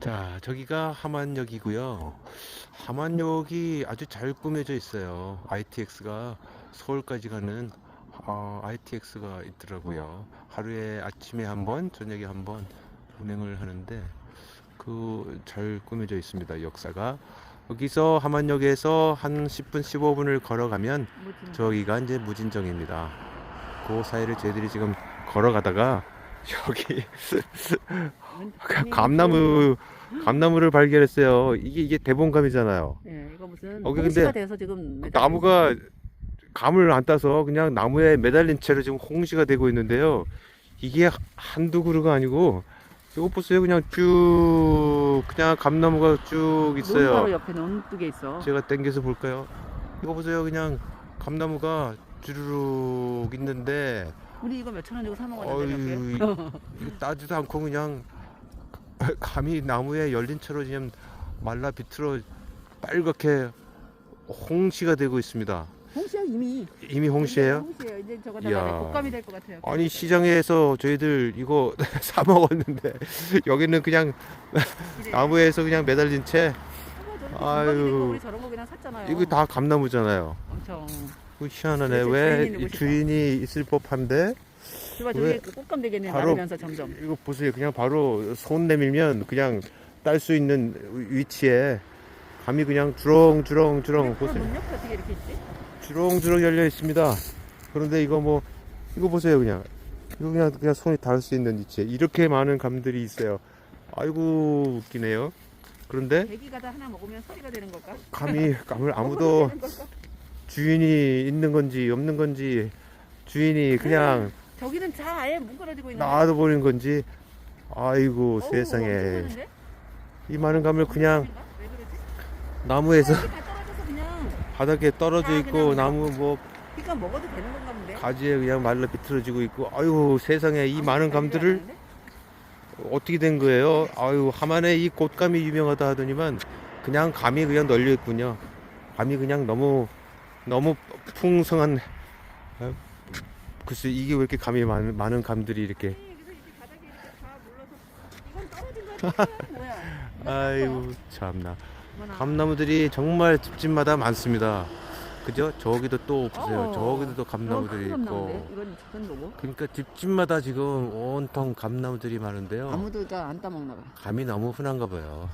자, 저기가 함안역이고요. 함안역이 아주 잘 꾸며져 있어요. ITX가 서울까지 가는 어, ITX가 있더라고요. 하루에 아침에 한 번, 저녁에 한 번 운행을 하는데 그 잘 꾸며져 있습니다. 역사가 여기서 함안역에서 한 10분, 15분을 걸어가면 저기가 이제 무진정입니다. 그 사이를 저희들이 지금 걸어가다가 여기 감나무 감나무를 발견했어요. 이게 이게 대봉감이잖아요. 예, 이거 무슨 어, 근데 홍시가 돼서 지금 매달리고 나무가 있어요. 감을 안 따서 그냥 나무에 매달린 채로 지금 홍시가 되고 있는데요. 이게 한두 그루가 아니고 이거 보세요. 그냥 쭉 그냥 감나무가 쭉논 바로 있어요. 옆에 논두개 있어. 제가 당겨서 볼까요? 이거 보세요. 그냥 감나무가 주르륵 있는데 우리 이거 몇 천 원 주고 사 먹었는데 몇 개? 이거 따지도 않고 그냥 감이 나무에 열린 채로 지금 말라 비틀어 빨갛게 홍시가 되고 있습니다. 홍시야 이미. 이미 홍시예요? 홍시예요. 이제 이야. 저거다가 곶감이 될 것 같아요. 아니 시장에서 저희들 이거 사 먹었는데 여기는 그냥. 나무에서 그냥 매달린 채 아유. 아유. 우리 저런 거 그냥 샀잖아요. 이거 다 감나무잖아요. 엄청. 그 희한하네. 왜 주인이 이 누구실까? 주인이 있을 법한데 왜? 저기 그 곶감 되겠네 바로- 마르면서 점점. 이거 보세요. 그냥 바로 손 내밀면 그냥 딸 수 있는 위치에 감이 그냥 주렁주렁주렁 보세요. 어떻게 이렇게 있지? 주렁주렁 열려 있습니다. 그런데 이거 뭐 이거 보세요 그냥 이거 그냥 그냥 손이 닿을 수 있는 위치에 이렇게 많은 감들이 있어요. 아이고 웃기네요. 그런데 대기가 다 하나 먹으면 소리가 되는 걸까? 감이 감을 아무도 되는 걸까? 주인이 있는 건지 없는 건지 주인이 그냥 저기는 다 아예 뭉그러지고 있는. 놔둬 버린 건지 아이고 세상에 이 많은 감을 그냥 왜 그러지? 나무에서 이렇게 다 떨어져서 그냥 바닥에 떨어져 다 있고 그냥 나무 뭐 그러니까 먹어도 되는 건가 본데. 가지에 그냥 말라 비틀어지고 있고 아유 세상에 이 많은 감들을 어떻게 된 거예요? 아유 하만에 이 곶감이 유명하다 하더니만 그냥 감이 그냥 널려 있군요. 감이 그냥 너무 너무 풍성한 어? 글쎄 이게 왜 이렇게 감이 많은, 많은 감들이 이렇게? 아이고 참나. 감나무들이 정말 집집마다 많습니다. 그죠? 저기도 또 보세요. 어. 저기도 또 감나무들이 큰 있고. 그러니까 집집마다 지금 온통 감나무들이 많은데요. 아무도 다 안 따먹나 봐. 감이 너무 흔한가 봐요.